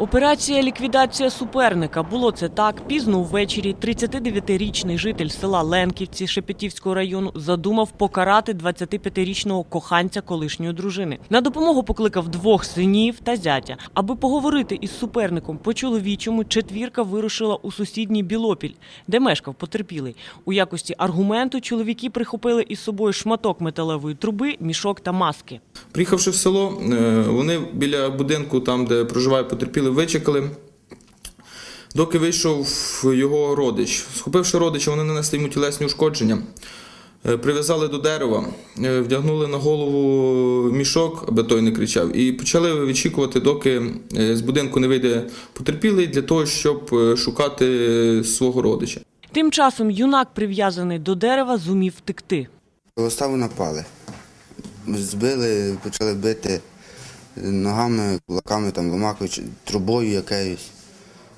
Операція ліквідація суперника. Було це так. Пізно ввечері 39-річний житель села Ленківці Шепетівського району задумав покарати 25-річного коханця колишньої дружини. На допомогу покликав двох синів та зятя. Аби поговорити із суперником по чоловічому, четвірка вирушила у сусідній Білопіль, де мешкав потерпілий. У якості аргументу чоловіки прихопили із собою шматок металевої труби, мішок та маски. Приїхавши в село, е, вони біля будинку, там, де проживає потерпілий, вичекали. Доки вийшов його родич. Схопивши родича, вони нанесли йому тілесні ушкодження, е, прив'язали до дерева, е, вдягнули на голову мішок, аби той не кричав, і почали вичікувати, доки е, з будинку не вийде потерпілий, для того, щоб шукати свого родича. Тим часом юнак, прив'язаний до дерева, зумів втекти. Заставу напали. Збили, почали бити ногами, кулаками, там, ломакою, трубою якоюсь.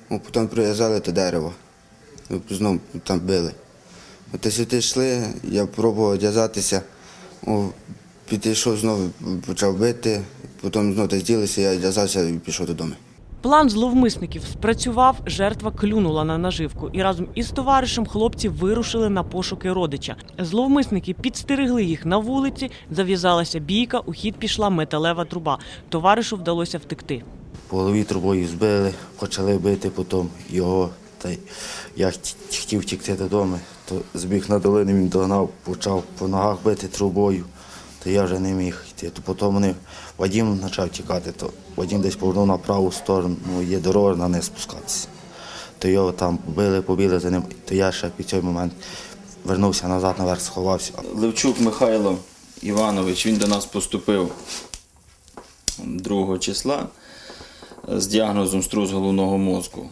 Ну, Потім прив'язали те дерево, Знову там били. От сюди йшли, я пробував одв'язатися, підійшов знову, почав бити, потім знову ділися, я одв'язався і пішов додому. План зловмисників спрацював, жертва клюнула на наживку, і разом із товаришем хлопці вирушили на пошуки родича. Зловмисники підстерегли їх на вулиці, зав'язалася бійка, у хід пішла металева труба. Товаришу вдалося втекти. По голові трубою збили, почали бити потім його. Та я хотів втікти додому, то збіг на долину, він догнав, почав по ногах бити трубою, то я вже не міг йти. То потім вони Вадим почав тікати, то Вадим десь повернув на праву сторону, ну, є дорога на не спускатися. То його там били, побіли за ним, то я ще під цей момент вернувся назад, наверх сховався. Левчук Михайло Іванович, він до нас поступив 2 числа з діагнозом струс головного мозку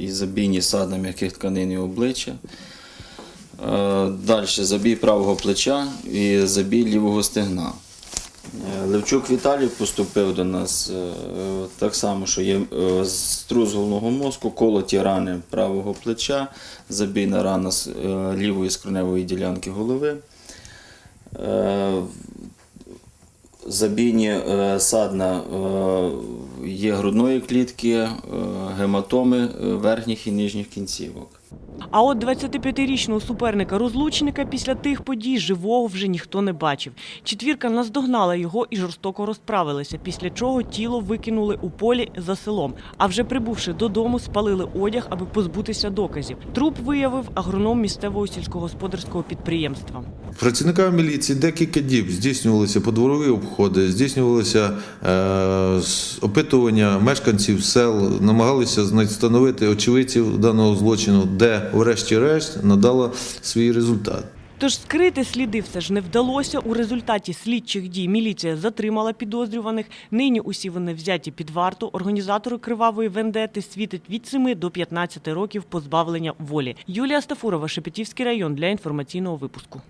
і забійні садна м'яких тканин і обличчя. Далі забій правого плеча і забій лівого стегна. Е, Левчук Віталій поступив до нас е, так само, що є е, струс головного мозку, колоті рани правого плеча, забійна рана з е, лівої скроневої ділянки голови. Е, Забійні е, садна е, є грудної клітки, е, гематоми е, верхніх і нижніх кінцівок. А от 25-річного суперника розлучника після тих подій живого вже ніхто не бачив. Четвірка наздогнала його і жорстоко розправилася, після чого тіло викинули у полі за селом. А вже прибувши додому, спалили одяг, аби позбутися доказів. Труп виявив агроном місцевого сільськогосподарського підприємства. Працівниками міліції декілька діб здійснювалися подворові обходи, здійснювалося е, опитування мешканців сел, намагалися встановити очевидців даного злочину, де, врешті-решт, надала свій результат. Тож скрити сліди все ж не вдалося. У результаті слідчих дій міліція затримала підозрюваних. Нині усі вони взяті під варту. Організатори кривавої вендети світить від 7 до 15 років позбавлення волі. Юлія Стафурова, Шепетівський район для інформаційного випуску.